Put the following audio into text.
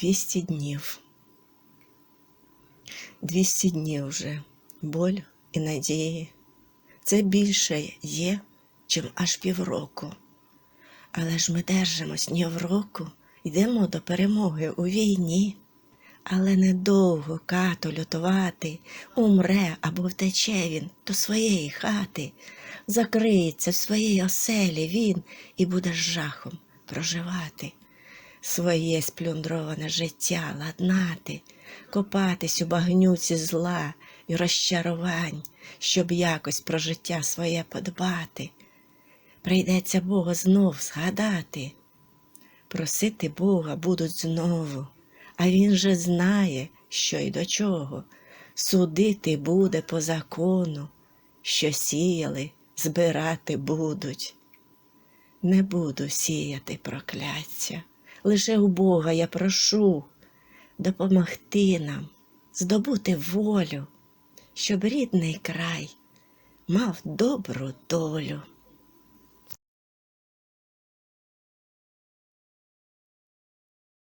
200 днів. 200 днів вже боль і надії. Це більше є, чим аж півроку. Але ж ми держимось ні в року, йдемо до перемоги у війні. Але недовго като лютувати, умре або втече він до своєї хати, закриється в своїй оселі він і буде жахом проживати, своє сплюндроване життя ладнати, копатись у багнюці зла і розчарувань, щоб якось про життя своє подбати. Прийдеться Бога знов згадати, просити Бога будуть знову. А він же знає, що й до чого. Судити буде по закону, що сіяли, збирати будуть. Не буду сіяти прокляття, лише у Бога я прошу допомогти нам здобути волю, щоб рідний край мав добру долю.